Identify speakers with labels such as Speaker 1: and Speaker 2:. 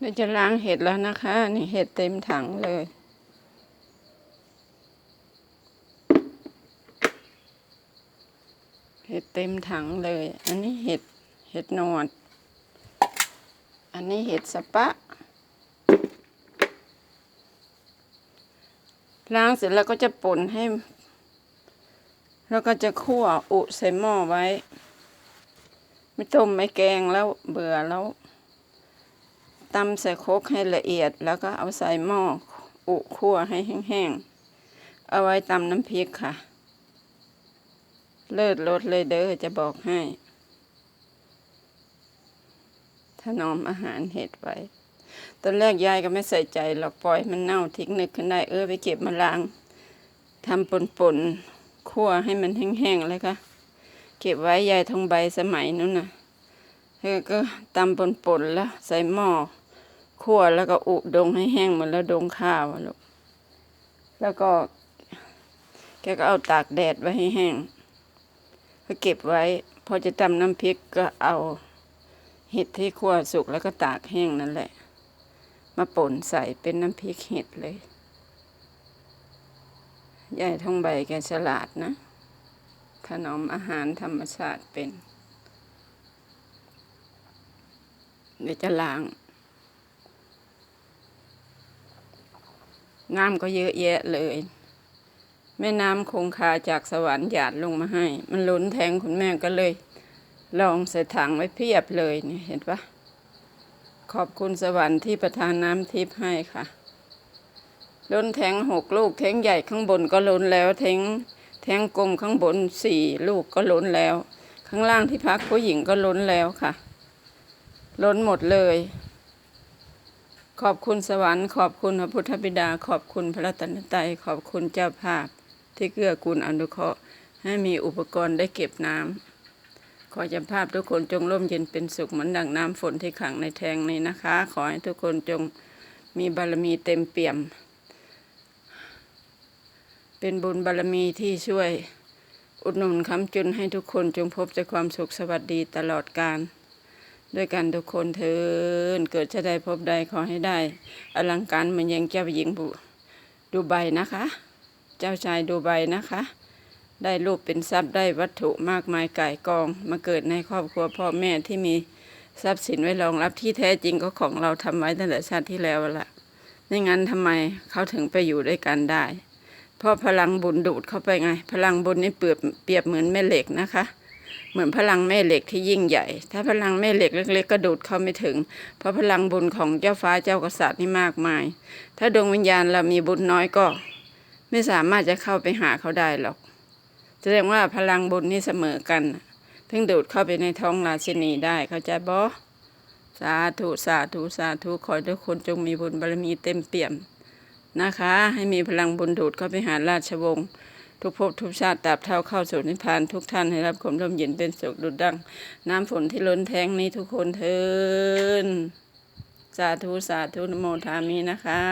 Speaker 1: เราจะล้างเห็ดแล้วนะคะ นี่เห็ดเต็มถังเลย เห็ดเต็มถังเลย อันนี้เห็ดเห็ดนวดอันนี้เห็ดสปะ ล้างเสร็จแล้วก็จะป่นให้ แล้วก็จะคั่วอุใส่หม้อไว้ ไม่ต้มไม่แกงแล้วเบื่อแล้ว ตำใส่โครกให้ละเอียด แล้วก็เอาใส่หม้ออุคั่วให้แห้งๆ เอาไว้ตำน้ำพริกค่ะ เลิศรสเลยเด้อจะบอกให้ ถนอมอาหารเห็ดไว้ ตอนแรกยายก็ไม่ใส่ใจหรอกปล่อยมันเน่าทิ้งนึกขึ้นได้เออไปเก็บมาล้างทำปนๆคั่วให้มันแห้งๆเลยค่ะ เก็บไว้ยายทองใบสมัยนู้นน่ะเธอก็ตำปนๆแล้วใส่หม้อ คั่วแล้วก็อุดงให้แห้งหมดแล้วดงข้าวลูกแล้วก็ แกก็เอาตากแดดไว้ให้แห้งก็เก็บไว้ พอจะตำน้ำพริกก็เอาเห็ดที่คั่วสุกแล้วก็ตากแห้งนั่นแหละ มาป่นใส่เป็นน้ำพริกเห็ดเลยยายทองใบแกฉลาดนะ ถนอมอาหารธรรมชาติเป็น เดี๋ยวจะล้าง น้ำก็เยอะแยะเลย แม่น้ำคงคาจากสวรรค์หยาดลงมาให้ มันล้นแทงคุณแม่ก็เลย ลองใส่ถังไว้เพียบเลยเนี่ยเห็นปะขอบคุณสวรรค์ที่ประทานน้ำทิพย์ให้ค่ะ ล้นแทงหกลูกแทงใหญ่ข้างบนก็ล้นแล้วแทงแทงกลมข้างบนสี่ลูกก็ล้นแล้ว ข้างล่างที่พักผู้หญิงก็ล้นแล้วค่ะ ล้นหมดเลย ขอบคุณสวรรค์ขอบคุณพระพุทธบิดา ขอบคุณพระรัตนตรัยขอบคุณเจ้าภาพ ที่เกื้อกูลอนุเคราะห์ให้มีอุปกรณ์ได้เก็บน้ำขอเจ้าภาพทุกคนจงร่มเย็นเป็นสุขเหมือนดังน้ำฝนที่ขังในแทงนี้นะคะ ขอให้ทุกคนจงมีบารมีเต็มเปี่ยม เป็นบุญบารมีที่ช่วยอุดหนุนค้ำจุนให้ทุกคนจงพบแต่ความสุขสวัสดีตลอดกาล ด้วยกันทุกคนเถินเกิดจะได้พบใดขอให้ได้ อลังการเหมือนยังเจ้าหญิงบุดูใบนะคะ เจ้าชายดูใบนะคะ ได้รูปเป็นทรัพย์ได้วัตถุมากมายก่ายกอง มาเกิดในครอบครัวพ่อแม่ที่มีทรัพย์สินไว้รองรับที่แท้จริงก็ของเราทำไว้ตั้งแต่ชาติที่แล้วละไม่งั้นทำไมเขาถึงไปอยู่ด้วยกันได้เพราะพลังบุญดูดเข้าไปไง พลังบุญนี่เปรียบเปรียบเหมือนแม่เหล็กนะคะ เหมือนพลังแม่เหล็กที่ยิ่งใหญ่ ถ้าพลังแม่เหล็กเล็ก ๆ ก็ดูดเข้าไม่ถึง เพราะพลังบุญของเจ้าฟ้าเจ้ากษัตริย์นี่มากมาย ถ้าดวงวิญญาณเรามีบุญน้อยก็ ไม่สามารถจะเข้าไปหาเขาได้หรอก แสดงว่าพลังบุญนี่เสมอกัน ถึงดูดเข้าไปในท้องราชินีได้ เข้าใจบ่สาธุสาธุสาธุขอทุกคนจงมีบุญบารมีเต็มเปี่ยมนะคะ ให้มีพลังบุญดูดเข้าไปหาราชวงศ์ ทุกภพทุกชาติตราบเท่าเข้าสู่นิพพานทุกท่านให้รับความร่มเย็นเป็นสุขดุดดัง น้ำฝนที่ล้นแทงนี้ทุกคนเทินสาธุสาธุนโมทามีนะคะ